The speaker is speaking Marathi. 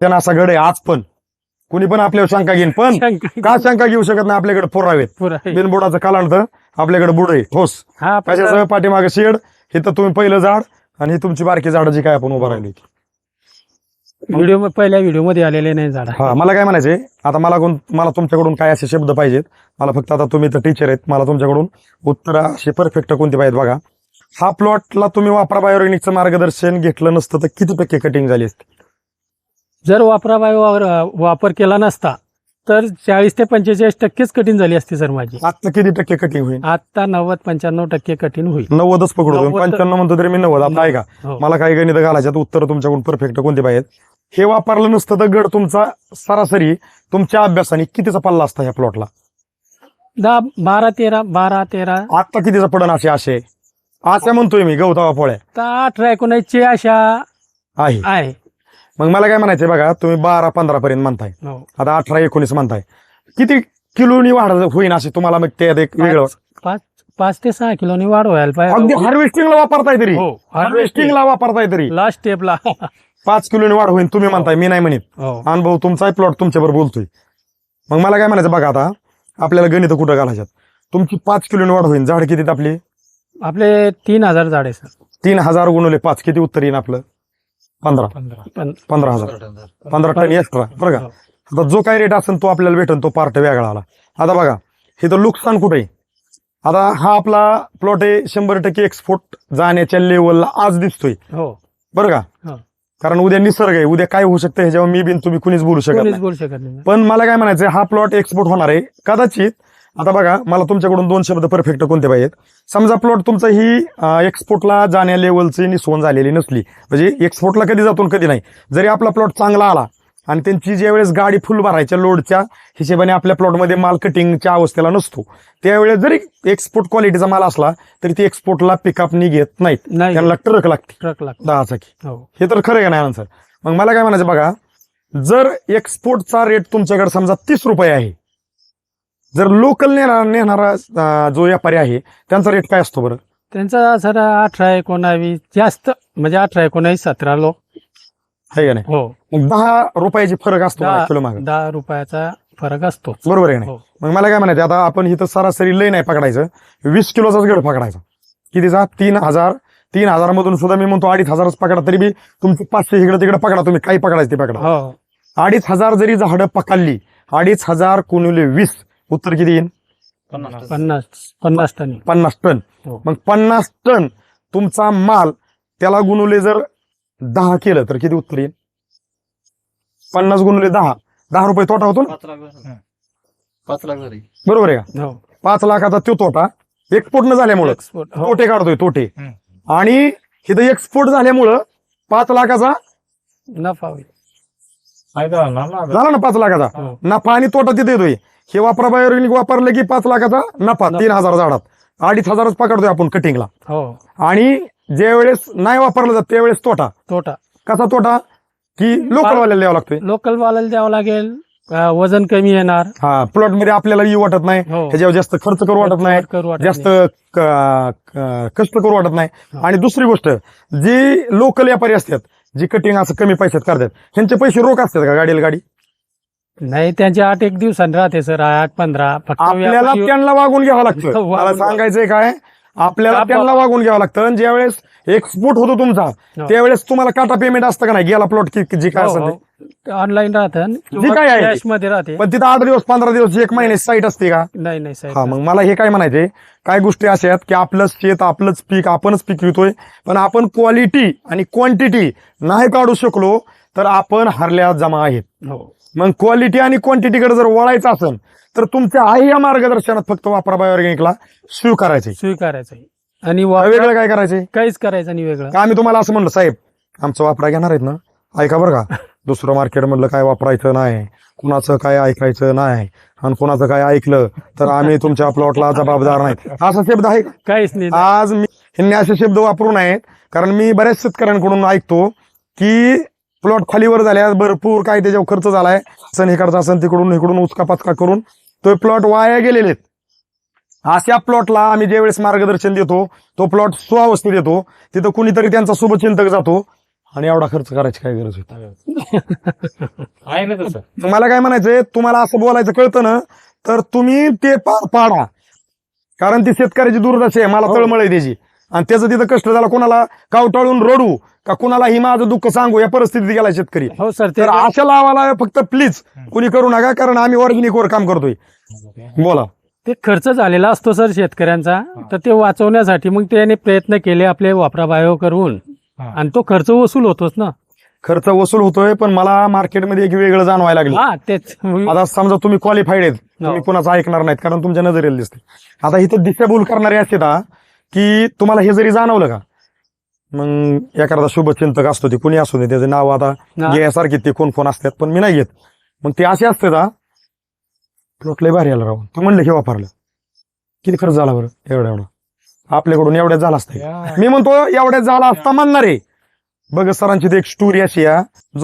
त्यांना असा घड आहे आज पण. कुणी पण आपल्यावर शंका घेईन पण का शंका घेऊ शकत नाही? आपल्याकडे पुरावेत. बिनबुडाचं कालांत आपल्याकडे बुड आहे. ठोस हा कशाचं पाठीमागे शेड. हे तर तुम्ही पहिलं झाड आणि ही तुमची बारकी झाड जी काय आपण उभं राहिली व्हिडिओ पहिल्या व्हिडिओमध्ये आलेले नाही झाड. हा मला काय म्हणायचे आता मला कोण मला तुमच्याकडून काय असे शब्द पाहिजेत? मला फक्त आता तुम्ही तर टीचर आहेत. मला तुमच्याकडून उत्तर असे परफेक्ट कोणते पाहिजेत बघा. हा प्लॉटला तुम्ही वापरा बायोरेनिकचं मार्गदर्शन घेतलं नसतं तर किती टक्के कटिंग झाली असती? जर वापराबाय वावर- वापर केला नसता तर चाळीस ते पंचेचाळीस टक्केच कठीण झाली असती सर माझी. आता किती टक्के कटिंग होईल? आता नव्वद पंच्याण्णव टक्के कठीण होईल. नव्वदच पकडू. पंच्याण्णव म्हणतो तरी मी नव्वद. आता ऐका हो. मला काही गणित घालायच्यात उत्तर तुमच्याकडून परफेक्ट कोणते पाहिजेत हे वापरलं नसतं तर गड तुमचा सरासरी तुमच्या अभ्यासाने कितीचा पल्ला असता ह्या प्लॉटला दहा बारा तेरा बारा तेरा. आता कितीचा पडन असे असे? असे म्हणतोय मी गवतावा पोळ्या. अठरा एकोणीसची आशा आहे. आहे. मग मला काय म्हणायचंय बघा तुम्ही बारा पंधरा पर्यंत म्हणताय. हो. आता अठरा एकोणीस म्हणताय. किती किलोनी वाढ होईन असे तुम्हाला मग ते एक वेगळं? पाच पाच ते सहा किलोनी वाढ व्हायला अगदी पाहिजे हार्वेस्टिंगला वापरताय तरी. हो हार्वेस्टिंगला वापरताय तरी. लास्ट स्टेपला पाच किलोनी वाढ होईन तुम्ही म्हणताय मी नाही म्हणत. हो. अनुभव तुमचाही प्लॉट तुमच्याबरोबर बोलतोय. मग मला काय म्हणायचं बघा आता आपल्याला गणित कुठं घालायच्यात? तुमची पाच किलोनी वाढ होईल झाड किती आपली? आपले तीन हजार झाडे सर. तीन हजार गुणवले पाच किती उत्तर येईन आपलं? पंधरा. पंधरा. हजार. पंधरा टन एक्स्ट्रा बरं का? आता जो काही रेट असेल तो आपल्याला भेटेल तो पार्ट वेगळा आला. आता बघा हे तर नुकसान कुठे आहे आता हा आपला प्लॉट आहे शंभर टक्के एक्सपोर्ट जाण्याच्या लेवलला आज दिसतोय. हो. बरं का? हा. कारण उद्या निसर्ग आहे. उद्या काय होऊ शकतं ह्याच्यावर मी बिन तुम्ही कुणीच बोलू शकत नाही. पण मला काय म्हणायचं हा प्लॉट एक्सपोर्ट होणार आहे. कदाचित आता बघा मला तुमच्याकडून दोन शब्द परफेक्ट कोणते पाहिजेत? समजा प्लॉट तुमचं ही एक्सपोर्टला जाण्या लेवलची निसवण झालेली नसली. म्हणजे एक्सपोर्टला कधी जातो कधी नाही. जरी आपला प्लॉट चांगला आला आणि त्यांची ज्यावेळेस गाडी फुल भरायच्या लोडच्या हिशेबाने आपल्या प्लॉटमध्ये माल कटिंगच्या अवस्थेला नसतो त्यावेळेस जरी एक्सपोर्ट क्वालिटीचा माल असला तरी ती एक्सपोर्टला पिकअप घेत नाहीत. नाही. त्यांना ट्रक लागते. ट्रक लागतो. दहा चाकी. हो. हे तर खरं आहे का नाही आन्सर मग मला काय म्हणायचं बघा जर एक्सपोर्टचा रेट तुमच्याकडे समजा तीस रुपये आहे जर लोकल नेणारा जो व्यापारी आहे त्यांचा रेट काय असतो बरं? त्यांचा सर अठरा एकोणावीस जास्त म्हणजे अठरा एकोणावीस सतरा लोक आहे का नाही? हो. मग दहा रुपयाची फरक असतो दहा- किलो मागे. दहा रुपयाचा फरक असतो. बरोबर आहे का नाही? हो मग मला काय म्हणायचं आता आपण इथं सरासरी लय नाही पकडायचं. वीस किलोचाच गड पकडायचा. कितीचा तीन हजार. तीन हजार मधून सुद्धा मी म्हणतो अडीच हजारच पकडा तरी बी तुमचे पाचशे इकडे तिकडे पकडा तुम्ही काही पकडायचं ते पकडा. हो. अडीच हजार जरी झाडं पकडली अडीच हजार कुणिले वीस. उत्तर किती येईल पन्नास पन्नास टन पन्नास टन. हो. मग पन्नास टन तुमचा माल त्याला गुणवले जर दहा केलं तर किती उत्तर येईल पन्नास गुणवले दहा. दहा रुपये तोटा होतो ना? पाच लाख पाच लाख झाली. बरोबर आहे का? हो. पाच लाखाचा तो तोटा एक्सपोर्ट न झाल्यामुळं. एक्सपोर्ट हो. तोटे काढतोय तोटे. आणि इथं एक्सपोर्ट झाल्यामुळं पाच लाखाचा नफा होईल. झाला ना पाच लाखाचा. नफा आणि तोटा तिथे येतोय. हे वापरा बायोरेनिक वापरलं की पाच लाखाचा नफा. तीन हजार झाडात. अडीच हजारच पकडतोय आपण कटिंगला हो. आणि ज्या वेळेस नाही वापरलं जात त्यावेळेस तोटा. तोटा. कसा तोटा? की लोकलवाल्याला द्यावा लागतोय. लोकल वाल्याला द्यावं लागेल. वजन कमी येणार. हा प्लॉटमध्ये आपल्याला येऊ वाटत नाही. हो. ह्याच्यावर जास्त खर्च करू वाटत नाही. जास्त कष्ट करू वाटत नाही. हो. आणि दुसरी गोष्ट जी लोकल व्यापारी असतात जी कटिंग असं कमी पैशात करतात त्यांचे पैसे रोख असतात का गाडीला गाडी? नाही त्यांचे आठ एक दिवसांनी राहते सर. आठ पंधरा. फक्त आपल्याला व्यापारी- त्यांना वागून घ्यावं लागतं. वागून मला घ्यावं. सांगायचंय काय? आपल्याला आप- त्यांना वागून घ्यावं लागतं. आणि ज्यावेळेस एक्सपोर्ट होतो तुमचा हो. त्यावेळेस तुम्हाला काटा पेमेंट असतं का नाही? गेला प्लॉट जी काय असेल ते. ऑनलाईन राहतं जी काय आहे. कॅशमध्ये राहते. पण तिथं आठ दिवस पंधरा दिवस एक महिने साईट असते का? नाही नाही हा साहेब मग मला हे काय म्हणायचे काय गोष्टी अशा आहेत की आपलंच शेत आपलंच पीक आपणच पीक विकतोय पण आपण क्वालिटी आणि क्वांटिटी नाही काढू शकलो तर आपण हरल्या जमा आहेत. हो. मग क्वालिटी आणि क्वांटिटीकडे जर वळायचं असेल तर तुमच्या आहे या मार्गदर्शनात फक्त वापरा बायोऑर्गॅनिकला. स्वीकारायचे स्वीकारायचं आहे. आणि वापरा- वेगळं काय करायचे काहीच करायचं नाही वेगळं. का आम्ही तुम्हाला असं म्हणलं साहेब आमचं वापरा घेणार आहेत ना? ऐका बरं का. दुसरं मार्केट मधलं काय वापरायचं नाही. कुणाचं काय ऐकायचं नाही. आणि कुणाचं काय ऐकलं तर आम्ही तुमच्या प्लॉटला जबाबदार नाही. असा शब्द आहे का? काहीच नाही. आज मी ह्यांनी असे शब्द वापरू नयेत कारण मी बऱ्याच शेतकऱ्यांकडून ऐकतो की प्लॉट खालीवर झाल्या. भरपूर काय त्याच्यावर खर्च झालाय. सण इकडचा सण तिकडून इकडून उचका पाचका करून. तो प्लॉट वाया गेलेले अशा प्लॉटला आम्ही ज्यावेळेस मार्गदर्शन देतो तो प्लॉट सुअवस्थेत येतो. तिथं कुणीतरी त्यांचा शुभचिंतक जातो. आणि एवढा खर्च करायची काय गरज होती आहे ना तसं. मला काय म्हणायचंय? तुम्हाला असं बोलायचं कळतं ना? तर तुम्ही ते पार पाडा. कारण ती शेतकऱ्याची दुर्दशा आहे. मला हो. तळमळ आहे त्याची. आणि त्याचं तिथं कष्ट झाला कोणाला कावटाळून रडू का कुणाला ही माझं दुःख सांगू या परिस्थितीत गेला शेतकरी. हो सर तर अशा लावाला फक्त प्लीज कुणी करू नका कारण आम्ही ऑर्गॅनिक वर काम करतोय. बोला. ते खर्च झालेला असतो सर शेतकऱ्यांचा. तर ते वाचवण्यासाठी मग त्याने प्रयत्न केले आपले वापरा बायो करून. हा. आणि तो खर्च वसूल होतोच ना. खर्च वसूल होतोय पण मला मार्केटमध्ये एक वेगळं जाणवायला लागलं. हा तेच. आता समजा तुम्ही क्वालिफाईड आहेत तुम्ही कोणाचं ऐकणार नाहीत कारण तुमच्या नजरेला दिसते आता इथं दिशाभूल करणारे असतात हा, की तुम्हाला हे जरी जाणवलं का? मग एखादा शुभचिंतक असतो ते कुणी असू दे त्याचं नाव आता. घ्यासारखे ते कोण फोन असतात पण मी नाही घेत. मग ते असे असते का प्लॉट लय भारी आला राहून तू म्हणलं हे वापरलं. किती खर्च झाला बरं? एवढा एवढा. आपल्याकडून एवढ्यात झाला असतं. मी म्हणतो एवढ्यात झाला असता म्हणणार. आहे बघ सरांची एक स्टोरी अशी आहे. जो